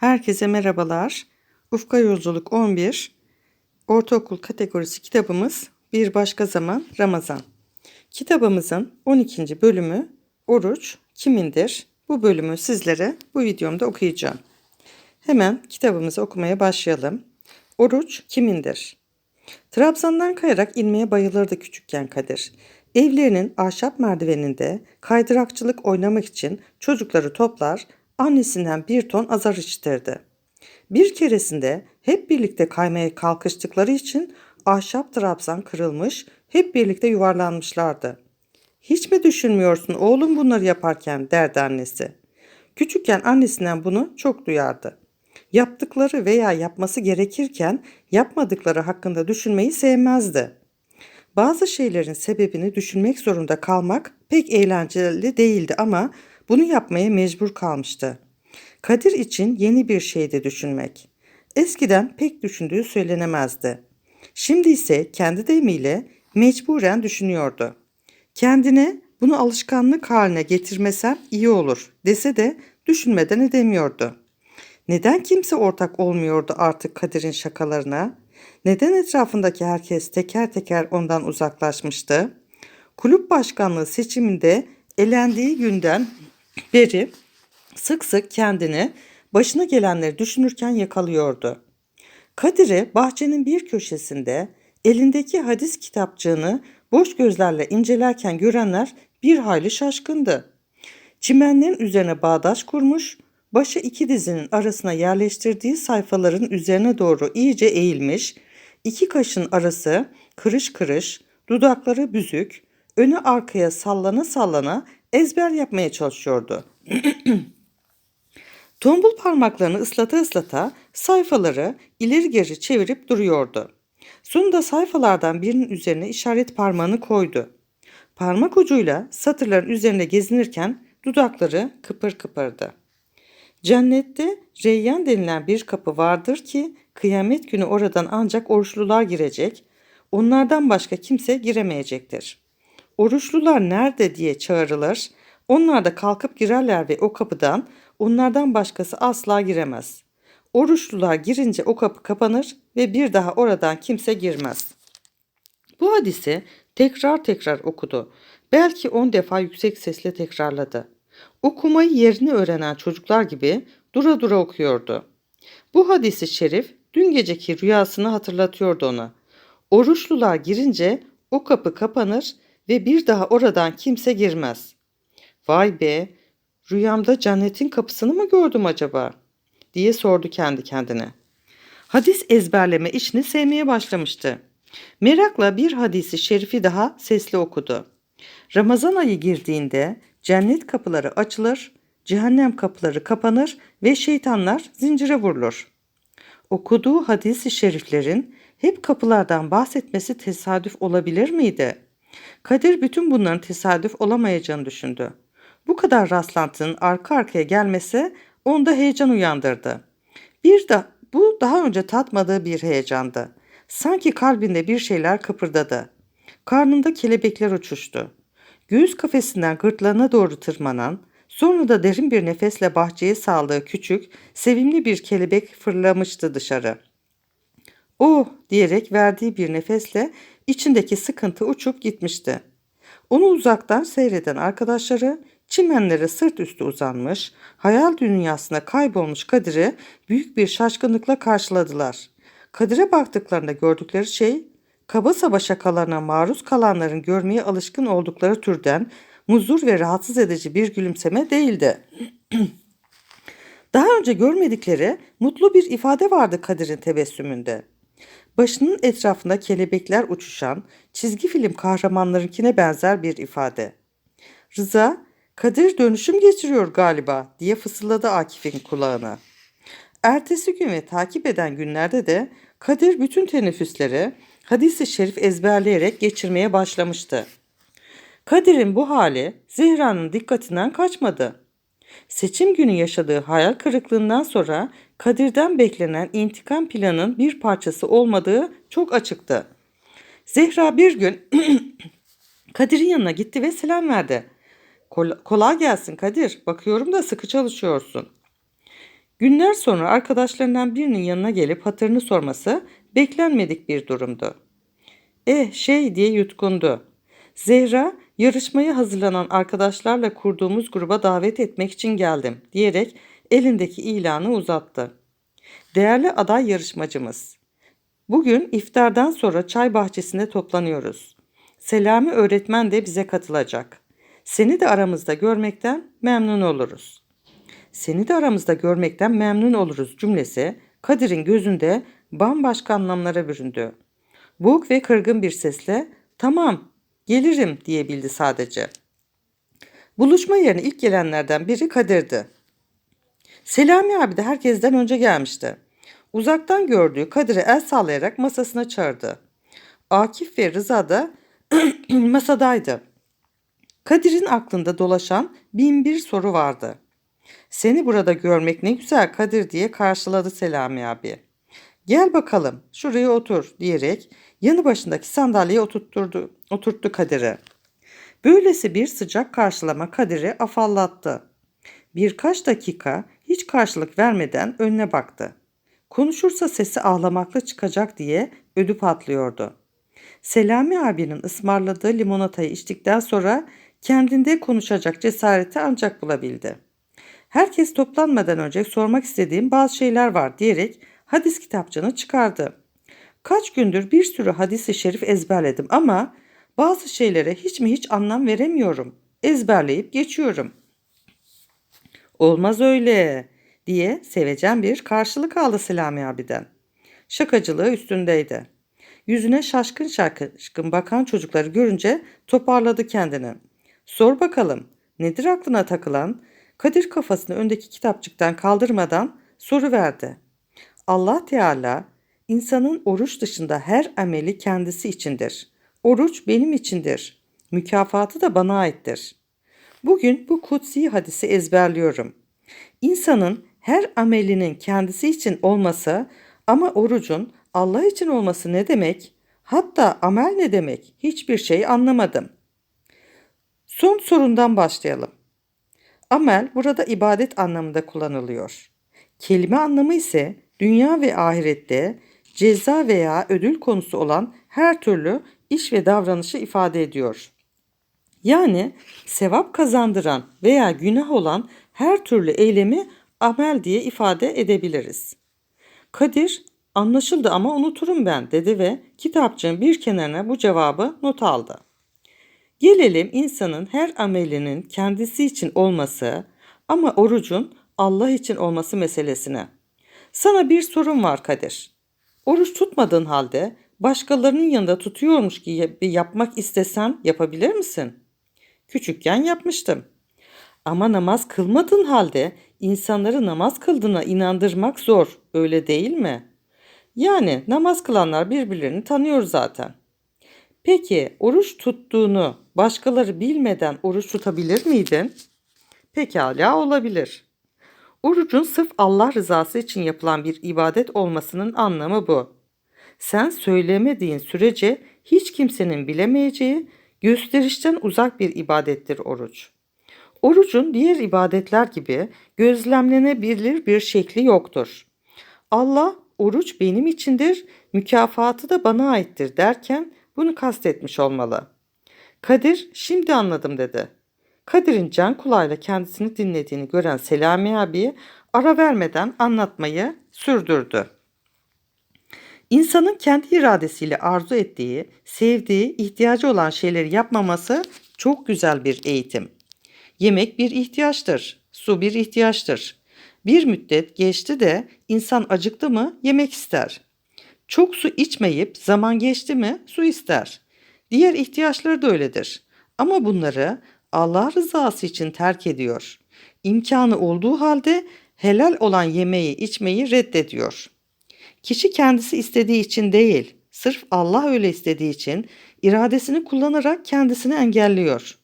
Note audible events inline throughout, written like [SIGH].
Herkese merhabalar. Ufka Yolculuk 11 Ortaokul kategorisi kitabımız Bir Başka Zaman Ramazan. Kitabımızın 12. bölümü Oruç Kimindir? Bu bölümü sizlere bu videomda okuyacağım. Hemen kitabımızı okumaya başlayalım. Oruç kimindir? Trabzon'dan kayarak inmeye bayılırdı küçükken Kadir. Evlerinin ahşap merdiveninde kaydırakçılık oynamak için çocukları toplar, annesinden bir ton azar işitirdi. Bir keresinde hep birlikte kaymaya kalkıştıkları için ahşap trabzan kırılmış, hep birlikte yuvarlanmışlardı. Hiç mi düşünmüyorsun oğlum bunları yaparken derdi annesi. Küçükken annesinden bunu çok duyardı. Yaptıkları veya yapması gerekirken yapmadıkları hakkında düşünmeyi sevmezdi. Bazı şeylerin sebebini düşünmek zorunda kalmak pek eğlenceli değildi ama bunu yapmaya mecbur kalmıştı. Kadir için yeni bir şeydi düşünmek. Eskiden pek düşündüğü söylenemezdi. Şimdi ise kendi deyimiyle mecburen düşünüyordu. Kendine bunu alışkanlık haline getirmesem iyi olur dese de düşünmeden edemiyordu. Neden kimse ortak olmuyordu artık Kadir'in şakalarına? Neden etrafındaki herkes teker teker ondan uzaklaşmıştı? Kulüp başkanlığı seçiminde elendiği günden beri sık sık kendini başına gelenleri düşünürken yakalıyordu. Kadir'i bahçenin bir köşesinde elindeki hadis kitapçığını boş gözlerle incelerken görenler bir hayli şaşkındı. Çimenlerin üzerine bağdaş kurmuş, başı iki dizinin arasına yerleştirdiği sayfaların üzerine doğru iyice eğilmiş, iki kaşın arası kırış kırış, dudakları büzük, önü arkaya sallana sallana ezber yapmaya çalışıyordu. [CLEARS THROAT] Tombul parmaklarını ıslata ıslata sayfaları ileri geri çevirip duruyordu. Sonunda sayfalardan birinin üzerine işaret parmağını koydu. Parmak ucuyla satırların üzerinde gezinirken dudakları kıpır kıpırdı. Cennette Reyyan denilen bir kapı vardır ki kıyamet günü oradan ancak oruçlular girecek, onlardan başka kimse giremeyecektir. Oruçlular nerede diye çağrılır, onlar da kalkıp girerler ve o kapıdan onlardan başkası asla giremez. Oruçlular girince o kapı kapanır ve bir daha oradan kimse girmez. Bu hadisi tekrar tekrar okudu. Belki on defa yüksek sesle tekrarladı. Okumayı yerini öğrenen çocuklar gibi dura dura okuyordu. Bu hadisi şerif dün geceki rüyasını hatırlatıyordu ona. Oruçlular girince o kapı kapanır ve bir daha oradan kimse girmez. Vay be, rüyamda cennetin kapısını mı gördüm acaba? diye sordu kendi kendine. Hadis ezberleme işini sevmeye başlamıştı. Merakla bir hadisi şerifi daha sesli okudu. Ramazan ayı girdiğinde cennet kapıları açılır, cehennem kapıları kapanır ve şeytanlar zincire vurulur. Okuduğu hadisi şeriflerin hep kapılardan bahsetmesi tesadüf olabilir miydi? Kadir bütün bunların tesadüf olamayacağını düşündü. Bu kadar rastlantının arka arkaya gelmesi onda heyecan uyandırdı. Bir de bu daha önce tatmadığı bir heyecandı. Sanki kalbinde bir şeyler kıpırdadı. Karnında kelebekler uçuştu. Göğüs kafesinden gırtlağına doğru tırmanan, sonra da derin bir nefesle bahçeye saldığı küçük, sevimli bir kelebek fırlamıştı dışarı. Oh diyerek verdiği bir nefesle içindeki sıkıntı uçup gitmişti. Onu uzaktan seyreden arkadaşları çimenlere sırt üstü uzanmış, hayal dünyasına kaybolmuş Kadir'i büyük bir şaşkınlıkla karşıladılar. Kadir'e baktıklarında gördükleri şey kaba saba şakalarına maruz kalanların görmeye alışkın oldukları türden muzur ve rahatsız edici bir gülümseme değildi. [CLEARS THROAT] Daha önce görmedikleri mutlu bir ifade vardı Kadir'in tebessümünde. Başının etrafında kelebekler uçuşan çizgi film kahramanlarınkine benzer bir ifade. Rıza, Kadir dönüşüm geçiriyor galiba diye fısıldadı Akif'in kulağına. Ertesi gün ve takip eden günlerde de Kadir bütün teneffüsleri hadisi şerif ezberleyerek geçirmeye başlamıştı. Kadir'in bu hali Zehra'nın dikkatinden kaçmadı. Seçim günü yaşadığı hayal kırıklığından sonra Kadir'den beklenen intikam planının bir parçası olmadığı çok açıktı. Zehra bir gün [CLEARS THROAT] Kadir'in yanına gitti ve selam verdi. Kol- kolay gelsin Kadir. Bakıyorum da sıkı çalışıyorsun. Günler sonra arkadaşlarından birinin yanına gelip hatırını sorması beklenmedik bir durumdu. Eh şey diye yutkundu. Zehra yarışmaya hazırlanan arkadaşlarla kurduğumuz gruba davet etmek için geldim diyerek elindeki ilanı uzattı. Değerli aday yarışmacımız. Bugün iftardan sonra çay bahçesinde toplanıyoruz. Selami öğretmen de bize katılacak. Seni de aramızda görmekten memnun oluruz. Seni de aramızda görmekten memnun oluruz cümlesi Kadir'in gözünde bambaşka anlamlara büründü. Boğuk ve kırgın bir sesle tamam gelirim diyebildi sadece. Buluşma yerine ilk gelenlerden biri Kadir'di. Selami abi de herkesten önce gelmişti. Uzaktan gördüğü Kadir'e el sallayarak masasına çağırdı. Akif ve Rıza da [CLEARS THROAT] masadaydı. Kadir'in aklında dolaşan bin bir soru vardı. Seni burada görmek ne güzel Kadir diye karşıladı Selami abi. Gel bakalım şuraya otur diyerek yanı başındaki sandalyeye oturtturdu, oturttu Kadir'i. Böylesi bir sıcak karşılama Kadir'i afallattı. Birkaç dakika hiç karşılık vermeden önüne baktı. Konuşursa sesi ağlamakla çıkacak diye ödü patlıyordu. Selami abinin ısmarladığı limonatayı içtikten sonra kendinde konuşacak cesareti ancak bulabildi. Herkes toplanmadan önce sormak istediğim bazı şeyler var diyerek hadis kitapçığını çıkardı. Kaç gündür bir sürü hadisi şerif ezberledim ama bazı şeylere hiç mi hiç anlam veremiyorum. Ezberleyip geçiyorum. Olmaz öyle diye sevecen bir karşılık aldı Selami abiden. Şakacılığı üstündeydi. Yüzüne şaşkın şaşkın bakan çocukları görünce toparladı kendini. Sor bakalım nedir aklına takılan? Kadir kafasını öndeki kitapçıktan kaldırmadan soru verdi. Allah Teala insanın oruç dışında her ameli kendisi içindir. Oruç benim içindir. Mükafatı da bana aittir. Bugün bu kutsi hadisi ezberliyorum. İnsanın her amelinin kendisi için olması ama orucun Allah için olması ne demek? Hatta amel ne demek? Hiçbir şey anlamadım. Son sorundan başlayalım. Amel burada ibadet anlamında kullanılıyor. Kelime anlamı ise dünya ve ahirette ceza veya ödül konusu olan her türlü iş ve davranışı ifade ediyor. Yani sevap kazandıran veya günah olan her türlü eylemi amel diye ifade edebiliriz. Kadir anlaşıldı ama unuturum ben dedi ve kitapçığın bir kenarına bu cevabı not aldı. Gelelim insanın her amelinin kendisi için olması ama orucun Allah için olması meselesine. Sana bir sorun var Kadir. Oruç tutmadığın halde başkalarının yanında tutuyormuş gibi yapmak istesen yapabilir misin? Küçükken yapmıştım. Ama namaz kılmadığın halde insanları namaz kıldığına inandırmak zor, öyle değil mi? Yani namaz kılanlar birbirlerini tanıyor zaten. Peki oruç tuttuğunu başkaları bilmeden oruç tutabilir miydin? Pekala olabilir. Orucun sırf Allah rızası için yapılan bir ibadet olmasının anlamı bu. Sen söylemediğin sürece hiç kimsenin bilemeyeceği gösterişten uzak bir ibadettir oruç. Orucun diğer ibadetler gibi gözlemlenebilir bir şekli yoktur. Allah oruç benim içindir, mükafatı da bana aittir derken bunu kastetmiş olmalı. Kadir şimdi anladım dedi. Kadir'in can kulağıyla kendisini dinlediğini gören Selami abi ara vermeden anlatmayı sürdürdü. İnsanın kendi iradesiyle arzu ettiği, sevdiği, ihtiyacı olan şeyleri yapmaması çok güzel bir eğitim. Yemek bir ihtiyaçtır, su bir ihtiyaçtır. Bir müddet geçti de insan acıktı mı yemek ister. Çok su içmeyip zaman geçti mi su ister. Diğer ihtiyaçları da öyledir. Ama bunları Allah rızası için terk ediyor. İmkanı olduğu halde helal olan yemeği içmeyi reddediyor. Kişi kendisi istediği için değil, sırf Allah öyle istediği için iradesini kullanarak kendisini engelliyor.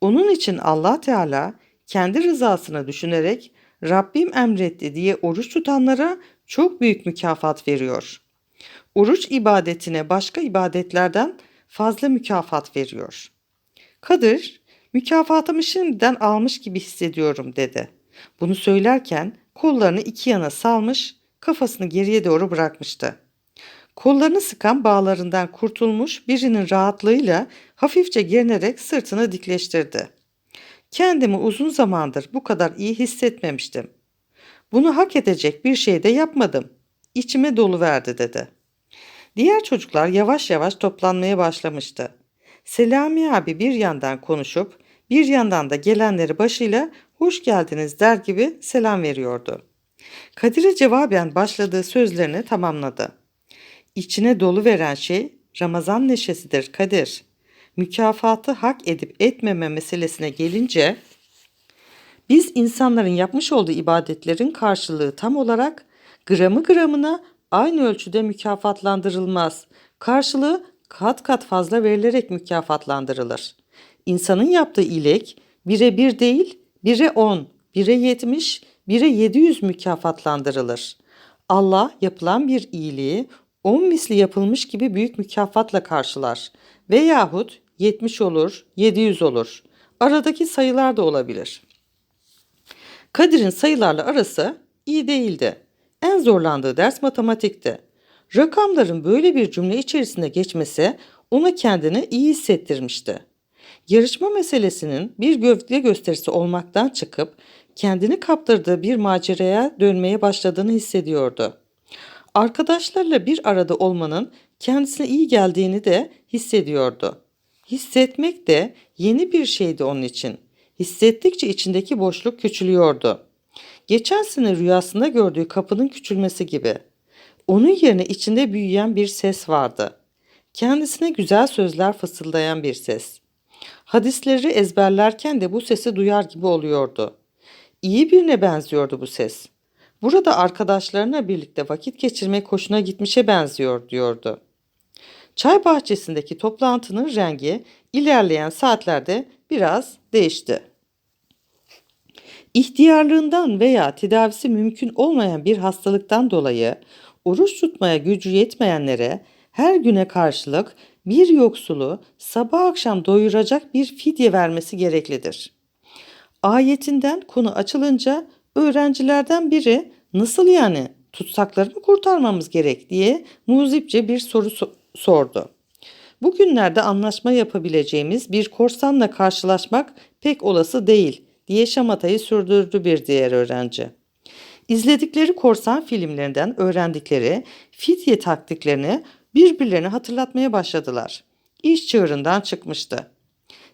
Onun için Allah Teala kendi rızasını düşünerek Rabbim emretti diye oruç tutanlara çok büyük mükafat veriyor. Oruç ibadetine başka ibadetlerden fazla mükafat veriyor. Kadir, mükafatımı şimdiden almış gibi hissediyorum dedi. Bunu söylerken kollarını iki yana salmış, kafasını geriye doğru bırakmıştı. Kollarını sıkan bağlarından kurtulmuş birinin rahatlığıyla hafifçe gerinerek sırtını dikleştirdi. Kendimi uzun zamandır bu kadar iyi hissetmemiştim. Bunu hak edecek bir şey de yapmadım. İçime dolu verdi dedi. Diğer çocuklar yavaş yavaş toplanmaya başlamıştı. Selami abi bir yandan konuşup bir yandan da gelenleri başıyla hoş geldiniz der gibi selam veriyordu. Kadir'e cevaben başladığı sözlerini tamamladı. İçine dolu veren şey Ramazan neşesidir Kadir. Mükafatı hak edip etmeme meselesine gelince biz insanların yapmış olduğu ibadetlerin karşılığı tam olarak gramı gramına aynı ölçüde mükafatlandırılmaz. Karşılığı kat kat fazla verilerek mükafatlandırılır. İnsanın yaptığı iyilik bire bir değil, bire on, bire yetmiş, yedi yüz mükafatlandırılır. Allah yapılan bir iyiliği on misli yapılmış gibi büyük mükafatla karşılar. Veyahut 70 olur, 700 olur. Aradaki sayılar da olabilir. Kadir'in sayılarla arası iyi değildi. En zorlandığı ders matematikti. Rakamların böyle bir cümle içerisinde geçmesi ona kendini iyi hissettirmişti. Yarışma meselesinin bir gövde gösterisi olmaktan çıkıp kendini kaptırdığı bir maceraya dönmeye başladığını hissediyordu. Arkadaşlarla bir arada olmanın kendisine iyi geldiğini de hissediyordu. Hissetmek de yeni bir şeydi onun için. Hissettikçe içindeki boşluk küçülüyordu. Geçen sene rüyasında gördüğü kapının küçülmesi gibi. Onun yerine içinde büyüyen bir ses vardı. Kendisine güzel sözler fısıldayan bir ses. Hadisleri ezberlerken de bu sesi duyar gibi oluyordu. İyi birine benziyordu bu ses. Burada arkadaşlarına birlikte vakit geçirmek hoşuna gitmişe benziyor diyordu. Çay bahçesindeki toplantının rengi ilerleyen saatlerde biraz değişti. İhtiyarlığından veya tedavisi mümkün olmayan bir hastalıktan dolayı oruç tutmaya gücü yetmeyenlere her güne karşılık bir yoksulu sabah akşam doyuracak bir fidye vermesi gereklidir. Ayetinden konu açılınca öğrencilerden biri nasıl yani tutsakları mı kurtarmamız gerek diye muzipçe bir soru so- sordu. Bugünlerde anlaşma yapabileceğimiz bir korsanla karşılaşmak pek olası değil diye şamatayı sürdürdü bir diğer öğrenci. İzledikleri korsan filmlerinden öğrendikleri fidye taktiklerini birbirlerine hatırlatmaya başladılar. İş çığırından çıkmıştı.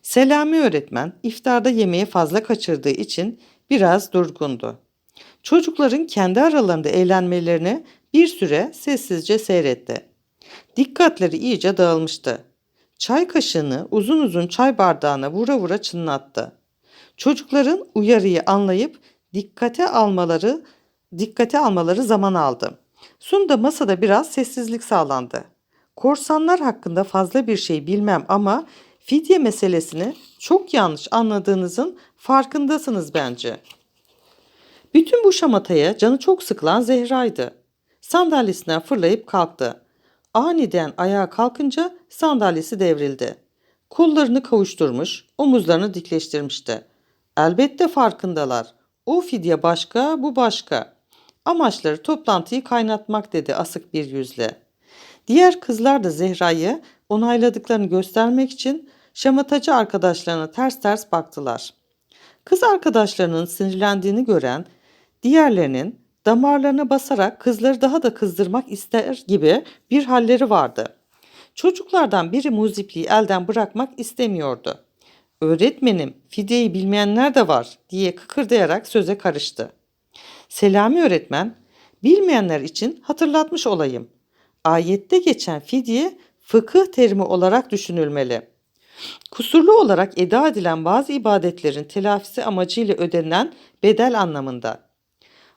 Selami öğretmen iftarda yemeği fazla kaçırdığı için biraz durgundu. Çocukların kendi aralarında eğlenmelerini bir süre sessizce seyretti. Dikkatleri iyice dağılmıştı. Çay kaşığını uzun uzun çay bardağına vura vura çınlattı. Çocukların uyarıyı anlayıp dikkate almaları dikkate almaları zaman aldı. Sonunda masada biraz sessizlik sağlandı. Korsanlar hakkında fazla bir şey bilmem ama fidye meselesini çok yanlış anladığınızın farkındasınız bence. Bütün bu şamataya canı çok sıkılan Zehra'ydı. Sandalyesinden fırlayıp kalktı. Aniden ayağa kalkınca sandalyesi devrildi. Kollarını kavuşturmuş, omuzlarını dikleştirmişti. Elbette farkındalar. O fidye başka, bu başka. Amaçları toplantıyı kaynatmak dedi asık bir yüzle. Diğer kızlar da Zehra'yı onayladıklarını göstermek için şamatacı arkadaşlarına ters ters baktılar. Kız arkadaşlarının sinirlendiğini gören diğerlerinin damarlarına basarak kızları daha da kızdırmak ister gibi bir halleri vardı. Çocuklardan biri muzipliği elden bırakmak istemiyordu. Öğretmenim, fideyi bilmeyenler de var diye kıkırdayarak söze karıştı. Selami öğretmen, bilmeyenler için hatırlatmış olayım. Ayette geçen fidye fıkıh terimi olarak düşünülmeli. Kusurlu olarak eda edilen bazı ibadetlerin telafisi amacıyla ödenilen bedel anlamında.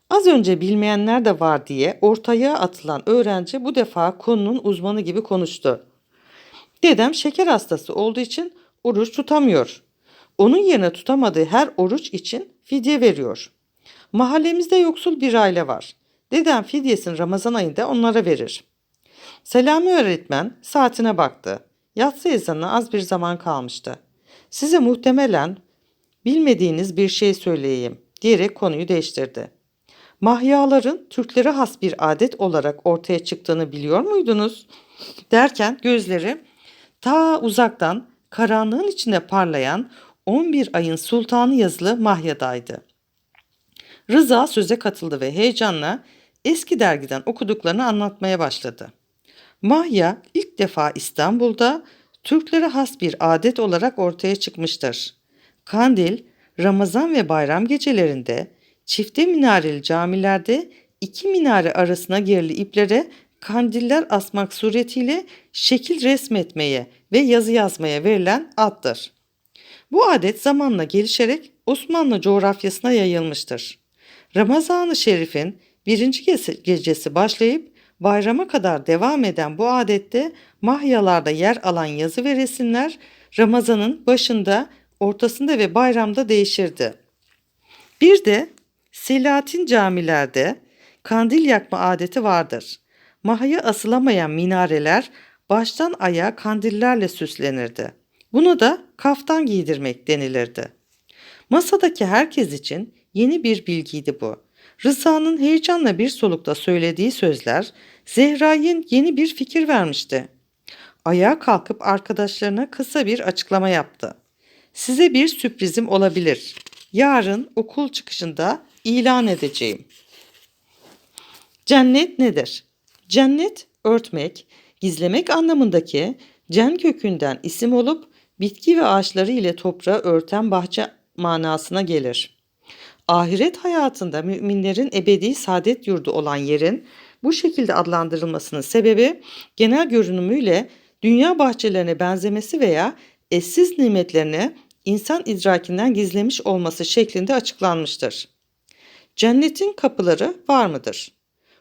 Az önce bilmeyenler de var diye ortaya atılan öğrenci bu defa konunun uzmanı gibi konuştu. Dedem şeker hastası olduğu için oruç tutamıyor. Onun yerine tutamadığı her oruç için fidye veriyor. Mahallemizde yoksul bir aile var. Dedem fidyesini Ramazan ayında onlara verir. Selami öğretmen saatine baktı. Yatsı ezanına az bir zaman kalmıştı. Size muhtemelen bilmediğiniz bir şey söyleyeyim diyerek konuyu değiştirdi. mahyaların Türklere has bir adet olarak ortaya çıktığını biliyor muydunuz? Derken gözleri ta uzaktan karanlığın içinde parlayan 11 ayın sultanı yazılı mahyadaydı. Rıza söze katıldı ve heyecanla eski dergiden okuduklarını anlatmaya başladı. Mahya ilk defa İstanbul'da Türklere has bir adet olarak ortaya çıkmıştır. Kandil, Ramazan ve bayram gecelerinde çifte minareli camilerde iki minare arasına gerili iplere kandiller asmak suretiyle şekil resmetmeye ve yazı yazmaya verilen addır. Bu adet zamanla gelişerek Osmanlı coğrafyasına yayılmıştır. Ramazan-ı Şerif'in birinci gecesi başlayıp bayrama kadar devam eden bu adette mahyalarda yer alan yazı ve resimler Ramazan'ın başında, ortasında ve bayramda değişirdi. Bir de Selahattin camilerde kandil yakma adeti vardır. Mahaya asılamayan minareler baştan ayağa kandillerle süslenirdi. Buna da kaftan giydirmek denilirdi. Masadaki herkes için yeni bir bilgiydi bu. Rıza'nın heyecanla bir solukta söylediği sözler Zehra'ya yeni bir fikir vermişti. Ayağa kalkıp arkadaşlarına kısa bir açıklama yaptı. Size bir sürprizim olabilir. Yarın okul çıkışında ilan edeceğim. Cennet nedir? Cennet örtmek, gizlemek anlamındaki cen kökünden isim olup bitki ve ağaçları ile toprağı örten bahçe manasına gelir. Ahiret hayatında müminlerin ebedi saadet yurdu olan yerin bu şekilde adlandırılmasının sebebi genel görünümüyle dünya bahçelerine benzemesi veya eşsiz nimetlerini insan idrakinden gizlemiş olması şeklinde açıklanmıştır. Cennetin kapıları var mıdır?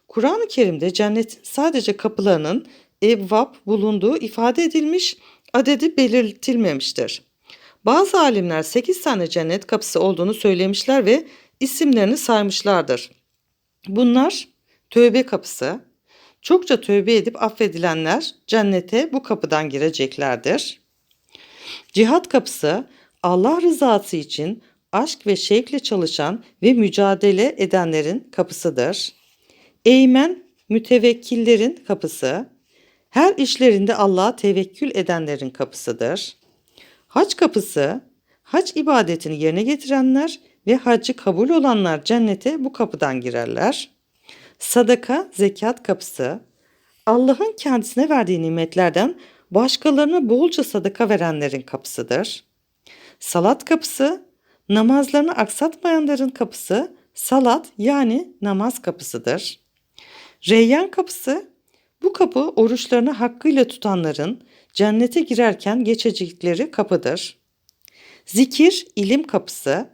Kur'an-ı Kerim'de cennetin sadece kapılarının evvap bulunduğu ifade edilmiş, adedi belirtilmemiştir. Bazı alimler 8 tane cennet kapısı olduğunu söylemişler ve isimlerini saymışlardır. Bunlar tövbe kapısı, çokça tövbe edip affedilenler cennete bu kapıdan gireceklerdir. Cihat kapısı Allah rızası için aşk ve şevkle çalışan ve mücadele edenlerin kapısıdır. Eğmen mütevekkillerin kapısı, her işlerinde Allah'a tevekkül edenlerin kapısıdır. Hac kapısı, hac ibadetini yerine getirenler ve hacı kabul olanlar cennete bu kapıdan girerler. Sadaka, zekat kapısı, Allah'ın kendisine verdiği nimetlerden başkalarına bolca sadaka verenlerin kapısıdır. Salat kapısı, namazlarını aksatmayanların kapısı, salat yani namaz kapısıdır. Reyyan kapısı, bu kapı oruçlarını hakkıyla tutanların cennete girerken geçecekleri kapıdır. Zikir, ilim kapısı,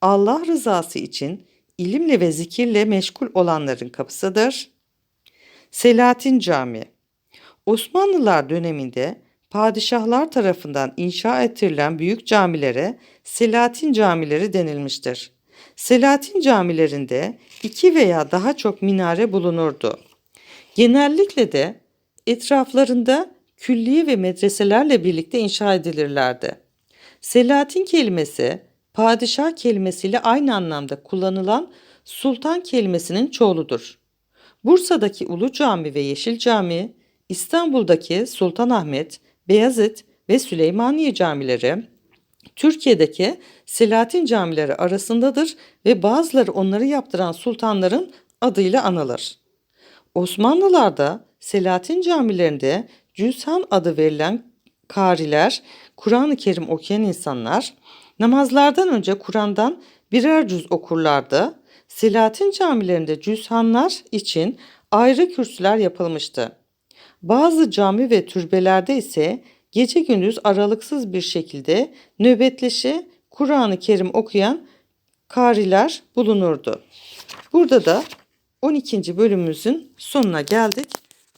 Allah rızası için ilimle ve zikirle meşgul olanların kapısıdır. Selahattin Camii Osmanlılar döneminde padişahlar tarafından inşa ettirilen büyük camilere Selahattin camileri denilmiştir. Selahattin camilerinde iki veya daha çok minare bulunurdu. Genellikle de etraflarında külliye ve medreselerle birlikte inşa edilirlerdi. Selahattin kelimesi padişah kelimesiyle aynı anlamda kullanılan sultan kelimesinin çoğuludur. Bursa'daki Ulu Cami ve Yeşil Cami, İstanbul'daki Sultanahmet, Beyazıt ve Süleymaniye camileri, Türkiye'deki Selahattin camileri arasındadır ve bazıları onları yaptıran sultanların adıyla anılır. Osmanlılarda Selahattin camilerinde Cüzhan adı verilen kariler, Kur'an-ı Kerim okuyan insanlar, namazlardan önce Kur'an'dan birer cüz okurlardı. Selahattin camilerinde cüzhanlar için ayrı kürsüler yapılmıştı. Bazı cami ve türbelerde ise gece gündüz aralıksız bir şekilde nöbetleşe Kur'an-ı Kerim okuyan kariler bulunurdu. Burada da 12. bölümümüzün sonuna geldik.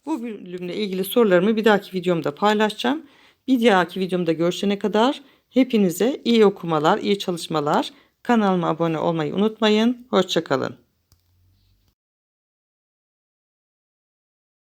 Bu bölümle ilgili sorularımı bir dahaki videomda paylaşacağım. Bir dahaki videomda görüşene kadar hepinize iyi okumalar, iyi çalışmalar. Kanalıma abone olmayı unutmayın. Hoşçakalın.